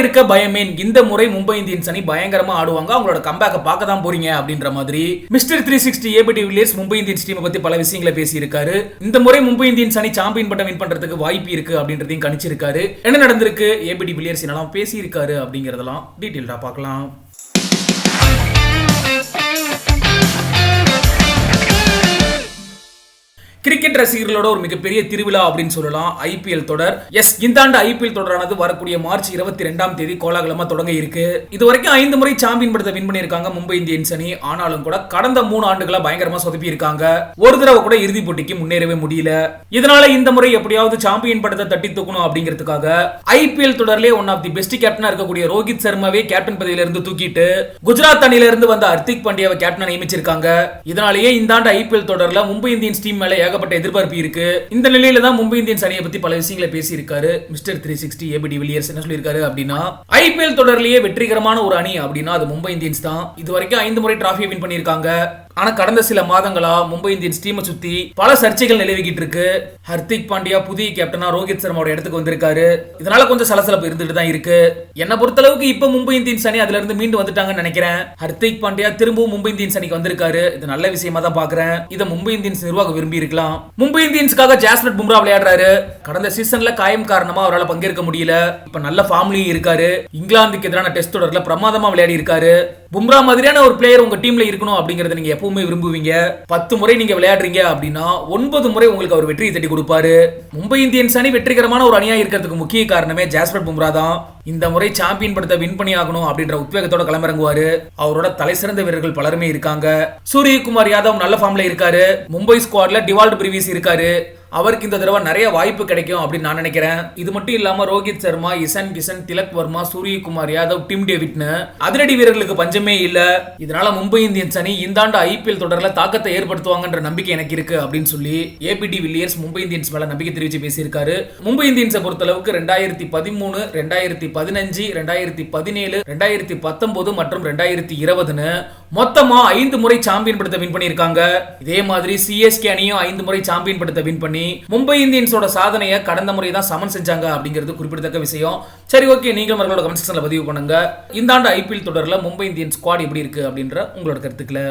இருக்க பயமேன் இந்த முறை மும்பை இந்தியன்ஸ் அணி பயங்கரமா ஆடுவாங்க. அவங்களோட கம்பேக்க பார்க்க தான் போறீங்க அப்படின்ற மாதிரி mister three sixty AB de Villiers Mumbai Indians டீமை பத்தி பல விஷயங்களை பேசியிருக்காரு. இந்த முறை மும்பை இந்தியன்ஸ் அணி சாம்பியன் பட்டம் வின் பண்றதுக்கு வாய்ப்பு இருக்கு அப்படின்றதையும் கணிச்சிருக்காரு. என்ன நடந்திருக்கு? ஏபிடி வில்லியர்ஸ் என்னெல்லாம் பேசியிருக்காரு அப்படிங்கறதெல்லாம் டீட்டெயில்டா பார்க்கலாம். கிரிக்கெட் ரசிகர்களோட ஒரு மிகப்பெரிய திருவிழா அப்படின்னு சொல்லலாம். ஐபிஎல் தொடர். எஸ் இந்த ஆண்டு ஐபிஎல் தொடரானது வரக்கூடிய மார்ச் இருபத்தி ரெண்டாம் தேதி கோலாகலமா தொடங்க இருக்கு. இது வரைக்கும் ஐந்து முறை சாம்பியன் படத்தை வின் பண்ணியிருக்காங்க மும்பை இந்தியன்ஸ் அணி. ஆனாலும் கூட கடந்த மூணு ஆண்டுகளா பயங்கரமா சொதப்பி இருக்காங்க. ஒரு தடவை கூட இறுதிப் போட்டிக்கு முன்னேறவே முடியல. இதனால இந்த முறை எப்படியாவது சாம்பியன் படத்தை தட்டி தூக்கணும் அப்படிங்கிறதுக்காக ஐபிஎல் தொடர்லேயே ஒன் ஆஃப் தி பெஸ்ட் கேப்டனா இருக்கக்கூடிய ரோஹித் சர்மாவே கேப்டன் பதவியில இருந்து தூக்கிட்டு குஜராத் அணியில இருந்து வந்த ஹர்திக் பாண்டியாவை கேப்டனா நியமிச்சிருக்காங்க. இதனாலேயே இந்த ஆண்டு ஐபிஎல் தொடர்ல மும்பை இந்தியன்ஸ் டீம் மேல ஏகப்பட்ட எதிர்பார்ப்பு இருக்கு. இந்த நிலையில தான் மும்பை இந்தியன்ஸ் அணியை பத்தி பல விஷயங்களை பேசியிருக்காரு. Mister three sixty AB de Villiers என்ன சொல்லியிருக்காரு அப்படின்னா ஐபிஎல் தொடர்லயே வெற்றிகரமான ஒரு அணி அப்படின்னா அது மும்பை இந்தியன்ஸ் தான். இது வரைக்கும் ஐந்து முறை டிராஃபியை வின் பண்ணியிருக்காங்க. ஆனா கடந்த சில மாதங்களா மும்பை இந்தியன்ஸ் டீமை சுத்தி பல சர்ச்சைகள் நிலவிக்கிட்டு இருக்கு. ஹர்திக் பாண்டியா புதிய கேப்டனா ரோஹித் சர்மாவோட இடத்துக்கு வந்திருக்காரு. இதனால கொஞ்சம் சலசலப்பு இருந்துட்டு தான் இருக்கு. என்ன பொறுத்தளவுக்கு இப்ப மும்பை இந்தியன்ஸ் அணி அதுல இருந்து மீண்டு வந்துட்டாங்கன்னு நினைக்கிறேன். ஹர்திக் பாண்டியா திரும்பவும் மும்பை இந்தியன்ஸ் அணிக்கு வந்திருக்காரு. இது நல்ல விஷயமா தான் பாக்குறேன். இதை மும்பை இந்தியன்ஸ் நிர்வாகம் விரும்பி இருக்கலாம். மும்பை இந்தியன்ஸ்க்காக ஜாஸ்மிட் பும்ரா விளையாடுறாரு. கடந்த சீசன்ல காயம் காரணமா அவரால் பங்கேற்க முடியல. இப்ப நல்ல ஃபார்ம்லயும் இருக்காரு. இங்கிலாந்துக்கு எதிரான டெஸ்ட் தொடர்ல பிரமாதமா விளையாடி இருக்காரு. பும்ரா மாதிரியான ஒரு பிளேயர் உங்க டீம்ல இருக்கணும் அப்படிங்கறத நீங்க எப்பவுமே விரும்புவீங்க. பத்து முறை நீங்க விளையாடுறீங்க அப்படின்னா ஒன்பது முறை உங்களுக்கு அவர் வெற்றியை தட்டி கொடுப்பாரு. மும்பை இந்தியன்ஸ் அணி வெற்றிகரமான ஒரு அணியா இருக்கிறதுக்கு முக்கிய காரணமே ஜாஸ்பர் பும்ரா தான். இந்த முறை சாம்பியன் படத்தை வின் பண்ணி ஆகணும் அப்படின்ற உத்வேகத்தோட களமிறங்குவாரு. அவரோட தலை சிறந்த வீரர்கள் பலருமே இருக்காங்க. சூரியகுமார் யாதவ் நல்ல ஃபார்ம்ல இருக்காரு. மும்பை ஸ்குவாட்ல டிவால்ட் பிரிவிஸ் இருக்காரு. அவருக்கு இந்த தடவை நிறைய வாய்ப்பு கிடைக்கும் அப்படின்னு நான் நினைக்கிறேன். இது மட்டும் இல்லாம ரோஹித் சர்மா இசன் கிஷன் திலக் வர்மா சூரியகுமார் யாதவ் டிம் டேவிட்னு அதிரடி வீரர்களுக்கு பஞ்சமே இல்ல. இதனால மும்பை இந்தியன்ஸ் அணி இந்த ஆண்டு ஐபிஎல் தொடர்ல தாக்கத்தை ஏற்படுத்துவாங்கன்ற நம்பிக்கை எனக்கு இருக்கு அப்படின்னு சொல்லி ஏபிடி வில்லியர்ஸ் மும்பை இந்தியன்ஸ் மேல நம்பிக்கை தெரிவிச்சு பேசியிருக்காரு. மும்பை இந்தியன்ஸை பொறுத்தளவுக்கு ரெண்டாயிரத்தி பதிமூணு ரெண்டாயிரத்தி பதினஞ்சு ரெண்டாயிரத்தி பதினேழு ரெண்டாயிரத்தி பத்தொன்பது மற்றும் ரெண்டாயிரத்தி இருபதுன்னு மொத்தமா ஐந்து முறை சாம்பியன் படத்தை வின் பண்ணியிருக்காங்க. இதே மாதிரி சிஎஸ்கே அணியும் ஐந்து முறை சாம்பியன் படத்தை வின் பண்ணி மும்பை இந்தியன்ஸோட சாதனையை கடந்த முறை தான் சமன் செஞ்சாங்க அப்படிங்கிறது குறிப்பிடத்தக்க விஷயம். சரி ஓகே நீங்களும் அவர்களோட கமெண்ட் செக்ஷன்ல பதிவு பண்ணுங்க. இந்த ஆண்டு ஐபிஎல் தொடர்ல மும்பை இந்தியன்ஸ் ஸ்குவாட் எப்படி இருக்கு அப்படின்ற உங்களோட கருத்துக்களை